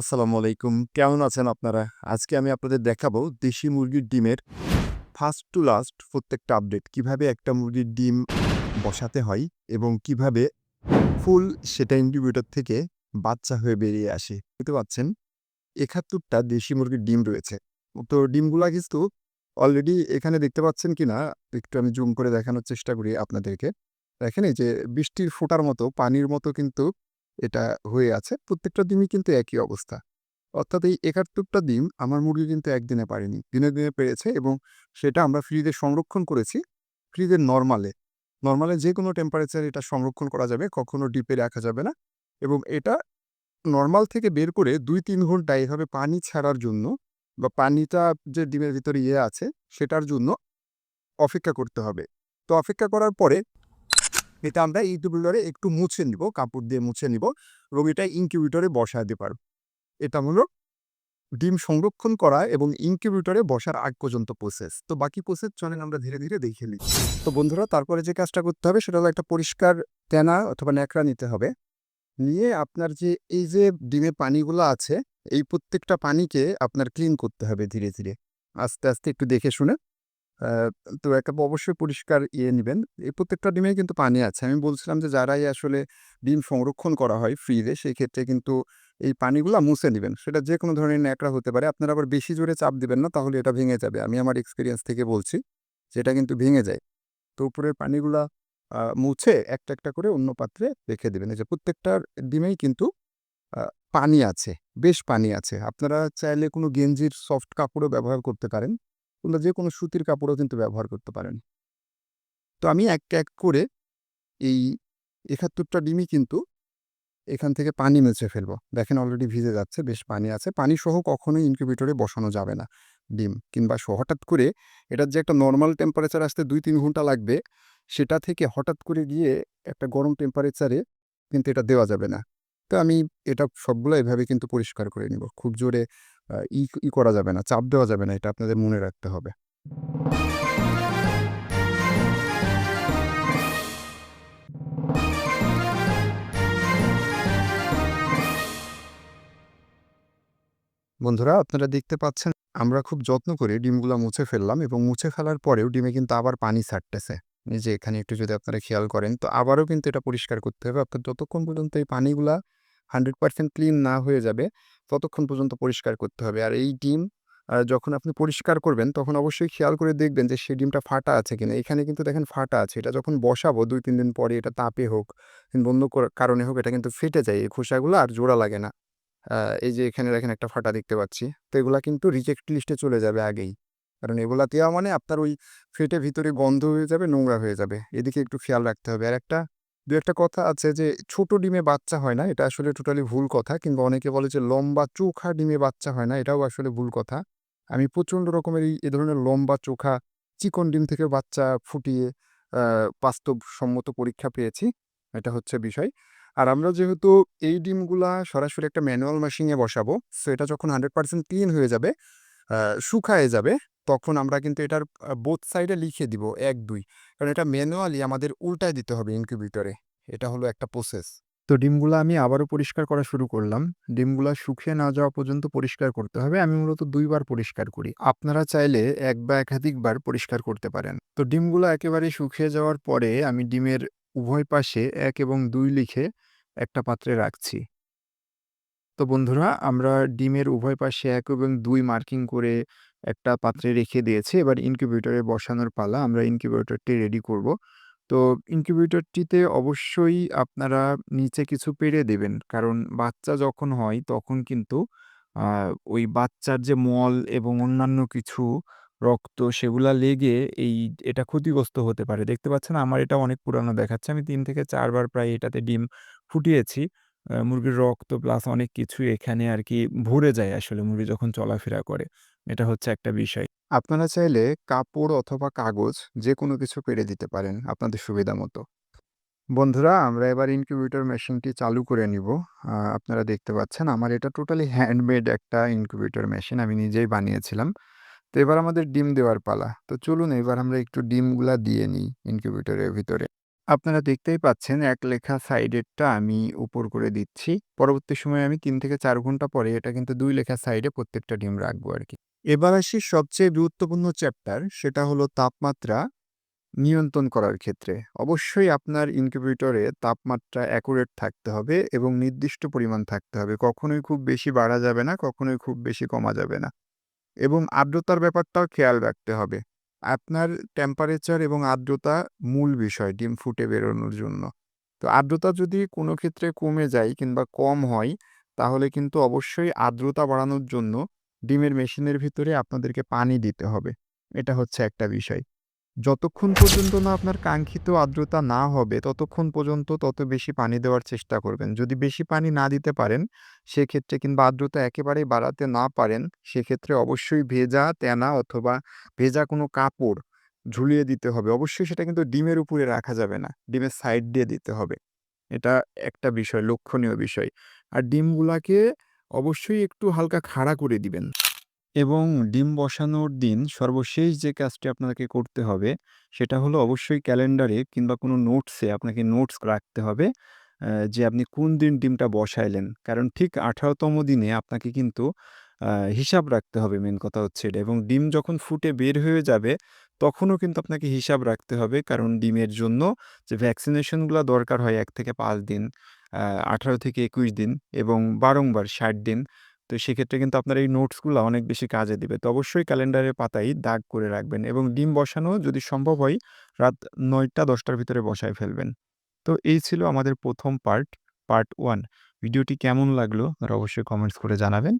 আসসালামু আলাইকুম। কেমন আছেন আপনারা? আজকে আমি আপনাদের দেখাবো দেশি মুরগির ডিমের ফার্স্ট টু লাস্ট প্রত্যেকটা আপডেট। কীভাবে একটা মুরগির ডিম বসাতে হয় এবং কীভাবে ফুল সেটা ইনকিউবেটর থেকে বাচ্চা হয়ে বেরিয়ে আসে। বুঝতে পারছেন একাত্তরটা দেশি মুরগির ডিম রয়েছে। তো ডিমগুলা কিন্তু অলরেডি এখানে দেখতে পাচ্ছেন কিনা, একটু আমি জুম করে দেখানোর চেষ্টা করি আপনাদেরকে। দেখেন এই যে বৃষ্টির ফোঁটার মতো, পানির মতো কিন্তু এটা হয়ে আছে। প্রত্যেকটা ডিমই কিন্তু একই অবস্থা। অর্থাৎ এই একাত্তরটা ডিম আমার মুরগি কিন্তু একদিনে পারেনি। দিনে, দিনে পেরেছে এবং সেটা আমরা ফ্রিজে সংরক্ষণ করেছি। ফ্রিজের নর্মালে নর্মালে নরমালে যেকোনো টেম্পারেচারে এটা সংরক্ষণ করা যাবে। কখনো ডিপে রাখা যাবে না। এবং এটা নর্মাল থেকে বের করে ২-৩ ঘণ্টা এভাবে পানি ছাড়ার জন্য বা পানিটা যে ডিমের ভিতরে ইয়ে আছে সেটার জন্য অপেক্ষা করতে হবে। তো অপেক্ষা করার পরে এটা আমরা ইনকিউবেটরে একটু মুছে নিব, কাপড় দিয়ে মুছে নিব এটা ইনকিউবেটরে বসাতে পারব। এটা হলো ডিম সংরক্ষণ করা এবং ইনকিউবেটরে বসার আগ পর্যন্ত প্রসেস। তো বাকি প্রসেস চলেন আমরা ধীরে, ধীরে দেখে নিই। তো বন্ধুরা তারপরে যে কাজটা করতে হবে সেটা হলো একটা পরিষ্কার তেনা অথবা ন্যাকড়া নিতে হবে। নিয়ে আপনার যে এই যে ডিমের পানিগুলো আছে এই প্রত্যেকটা পানিকে আপনার ক্লিন করতে হবে ধীরে, ধীরে। আস্তে, আস্তে একটু দেখে শুনে। তো একটা অবশ্যই পরিষ্কার ইয়ে নেবেন এই প্রত্যেকটা ডিমেই কিন্তু পানি আছে। আমি বলছিলাম যে যারাই আসলে ডিম সংরক্ষণ করা হয় ফ্রিজে সেই ক্ষেত্রে কিন্তু এই পানিগুলো মুছে নেবেন সেটা যে কোনো ধরনের ন্যাকড়া হতে পারে। আপনারা আবার বেশি জোরে চাপ দিবেন না তাহলে এটা ভেঙে যাবে। আমি আমার এক্সপিরিয়েন্স থেকে বলছি যে এটা কিন্তু ভেঙে যায়। তো উপরের পানিগুলা মুছে একটা, একটা করে অন্য পাত্রে রেখে দেবেন এই যে প্রত্যেকটার ডিমেই কিন্তু পানি আছে। বেশ পানি আছে। আপনারা চাইলে কোনো গেঞ্জির সফট কাপড়ও ব্যবহার করতে পারেন। কিংবা যেকোনো সুতির কাপড়ও কিন্তু ব্যবহার করতে পারেন। তো আমি এক, এক করে এই ৭১ টা ডিমই কিন্তু এখান থেকে পানি মেছে ফেলব। দেখেন অলরেডি ভিজে যাচ্ছে, বেশ পানি আছে। পানি সহ কখনোই ইনকিউবেটরে বসানো যাবে না ডিম কিংবা স হঠাৎ করে এটার যে একটা নর্মাল টেম্পারেচার আসতে ২-৩ ঘণ্টা লাগবে সেটা থেকে হঠাৎ করে গিয়ে একটা গরম টেম্পারেচারে কিন্তু এটা দেওয়া যাবে না। তো আমি এটা সবগুলো এভাবে কিন্তু পরিষ্কার করে নিব। খুব জোরে ই ই করা যাবে না, চাপ দেওয়া যাবে না। এটা আপনাদের মনে রাখতে হবে। বন্ধুরা আপনারা দেখতে পাচ্ছেন আমরা খুব যত্ন করে ডিমগুলো মুছে ফেললাম এবং মুছে ফেলার পরেও ডিমে কিন্তু আবার পানি ছাড়তেছে। যে এখানে একটু যদি আপনারা খেয়াল করেন তো আবারও কিন্তু এটা পরিষ্কার করতে হবে। আপনার যতক্ষণ পর্যন্ত এই পানিগুলা 100% ক্লিন না হয়ে যাবে ততক্ষণ পর্যন্ত পরিষ্কার করতে হবে। আর এই ডিম যখন আপনি পরিষ্কার করবেন তখন অবশ্যই খেয়াল করে দেখবেন যে সেই ডিমটা ফাটা আছে কিনা। এখানে কিন্তু দেখেন ফাটা আছে। এটা যখন বসাবো ২-৩ দিন পরে এটা তাপে হোক কিংবা অন্য কর কারণে হোক এটা কিন্তু ফেটে যায়। এই খোসাগুলো আর জোড়া লাগে না। এই যে এখানে দেখেন একটা ফাটা দেখতে পাচ্ছি। তো এগুলা কিন্তু রিজেক্ট লিস্টে চলে যাবে আগেই। কারণ এগুলা দেওয়া মানে আপনার ওই ফেটে ভিতরে গন্ধ হয়ে যাবে, নোংরা হয়ে যাবে। এদিকে একটু খেয়াল রাখতে হবে। আর একটা ২-১ টা কথা আছে যে ছোট ডিমে বাচ্চা হয় না। এটা আসলে টোটালি ভুল কথা। কিংবা অনেকে বলে যে লম্বা চোখা ডিমে বাচ্চা হয় না। এটাও আসলে ভুল কথা। আমি প্রচণ্ড রকমের এই ধরনের লম্বা চোখা চিকন ডিম থেকে বাচ্চা ফুটিয়ে বাস্তবসম্মত পরীক্ষা পেয়েছি। এটা হচ্ছে বিষয়। আর আমরা যেহেতু এই ডিমগুলা সরাসরি একটা ম্যানুয়াল মেশিনে বসাবো। সো এটা যখন 100% ক্লিন হয়ে যাবে, শুকায়ে যাবে তখন আমরা কিন্তু এটার বোথ সাইডে লিখে দিব ১-২ কারণ এটা ম্যানুয়ালি আমাদের উল্টায় দিতে হবে ইনকিউবেটরে। এটা হলো একটা প্রসেস। তো ডিমগুলো আমি আবারও পরিষ্কার করা শুরু করলাম। ডিমগুলো শুকিয়ে না যাওয়া পর্যন্ত পরিষ্কার করতে হবে। আমি মূলত দুইবার পরিষ্কার করি। আপনারা চাইলে ১ বা একাধিকবার পরিষ্কার করতে পারেন। তো ডিমগুলো একেবারে শুকিয়ে যাওয়ার পরে আমি ডিমের উভয় পাশে এক এবং দুই লিখে একটা পাত্রে রাখছি। তো বন্ধুরা, আমরা ডিমের উভয় পাশে এক এবং দুই মার্কিং করে একটা পাত্রে রেখে দিয়েছি। এবার ইনকিউবেটরে বসানোর পালা। আমরা ইনকিউবেটরটি রেডি করব। তো ইনকিউবেটরটিতে অবশ্যই আপনারা নিচে কিছু পেড়ে দেবেন। কারণ বাচ্চা যখন হয় তখন কিন্তু ওই বাচ্চার যে মল এবং অন্যান্য কিছু রক্ত সেগুলা লেগে এই এটা ক্ষতিগ্রস্ত হতে পারে। দেখতে পাচ্ছেন আমার এটা অনেক পুরানো দেখাচ্ছে। আমি তিন থেকে চারবার প্রায় এটাতে ডিম ফুটিয়েছি। মুরগির রক্ত প্লাস অনেক কিছুই এখানে আরকি ভরে যায় আসলে মুরগি যখন চলাফেরা করে। এটা হচ্ছে একটা বিষয়। আপনারা চাইলে কাপড় অথবা কাগজ যেকোনো কিছু পেড়ে দিতে পারেন আপনাদের সুবিধা মতো। বন্ধুরা, আমরা এবার ইনকিউবেটর মেশিনটি চালু করে নিব। আপনারা দেখতে পাচ্ছেন আমার এটা টোটালি হ্যান্ডমেড একটা ইনকিউবেটর মেশিন। আমি নিজেই বানিয়েছিলাম। তো এবার আমাদের ডিম দেওয়ার পালা। তো চলুন এবার আমরা একটু ডিমগুলা দিয়ে নিই ইনকিউবেটরের ভিতরে। আপনারা দেখতেই পাচ্ছেন এক লেখা সাইডেরটা আমি উপর করে দিচ্ছি। পরবর্তী সময়ে আমি ৩ থেকে ৪ ঘণ্টা পরে এটা কিন্তু ২ লেখা সাইডে প্রত্যেকটা ডিম রাখব আরকি। এবার আসি সবচেয়ে গুরুত্বপূর্ণ চ্যাপ্টার সেটা হলো তাপমাত্রা নিয়ন্ত্রণ করার ক্ষেত্রে অবশ্যই আপনার ইনকিউবেটরে তাপমাত্রা অ্যাকুরেট থাকতে হবে এবং নির্দিষ্ট পরিমাণ থাকতে হবে। কখনোই খুব বেশি বাড়া যাবে না, কখনোই খুব বেশি কমা যাবে না। এবং আর্দ্রতার ব্যাপারটাও খেয়াল রাখতে হবে। আপনার টেম্পারেচার এবং আর্দ্রতা মূল বিষয় ডিম ফুটে বেরোনোর জন্য। তো আর্দ্রতা যদি কোনো ক্ষেত্রে কমে যায় কিংবা কম হয়, তাহলে কিন্তু অবশ্যই আর্দ্রতা বাড়ানোর জন্য ডিমের মেশিনের ভিতরে আপনাদেরকে পানি দিতে হবে। এটা হচ্ছে একটা বিষয়। যতক্ষণ পর্যন্ত না আপনার কাঙ্ক্ষিত আর্দ্রতা না হবে, ততক্ষণ পর্যন্ত তত বেশি পানি দেওয়ার চেষ্টা করবেন। যদি বেশি পানি না দিতে পারেন, সেক্ষেত্রে কিংবা আর্দ্রতা একেবারেই বাড়াতে না পারেন, সেক্ষেত্রে অবশ্যই ভেজা তেনা অথবা ভেজা কোনো কাপড় ঝুলিয়ে দিতে হবে। অবশ্যই সেটা কিন্তু ডিমের উপরে রাখা যাবে না। ডিমের সাইড দিয়ে দিতে হবে। এটা একটা বিষয়, লক্ষণীয় বিষয়। আর ডিমগুলাকে অবশ্যই একটু হালকা খাড়া করে দিবেন। এবং ডিম বসানোর দিন সর্বশেষ যে কাজটি আপনাকে করতে হবে, সেটা হলো অবশ্যই ক্যালেন্ডারে কিংবা কোনো নোটসে আপনাকে নোটস রাখতে হবে যে আপনি কোন দিন ডিমটা বসাইলেন। কারণ ঠিক আঠারোতম দিনে আপনাকে কিন্তু হিসাব রাখতে হবে মেন কথা হচ্ছে এটা এবং ডিম যখন ফুটে বের হয়ে যাবে, তখনও কিন্তু আপনাকে হিসাব রাখতে হবে। কারণ ডিমের জন্য যে ভ্যাকসিনেশনগুলা দরকার হয় এক থেকে পাঁচ দিন, আঠারো থেকে ২১ দিন এবং বারংবার ৬০ দিন। তো সেক্ষেত্রে কিন্তু আপনার এই নোটসগুলো অনেক বেশি কাজে দিবে। তো অবশ্যই ক্যালেন্ডারের পাতায় দাগ করে রাখবেন এবং ডিম বসানো যদি সম্ভব হয় রাত নয়টা দশটার ভিতরে বসায় ফেলবেন। তো এই ছিল আমাদের প্রথম পার্ট, পার্ট ওয়ান ভিডিওটি কেমন লাগল আপনারা অবশ্যই কমেন্টস করে জানাবেন।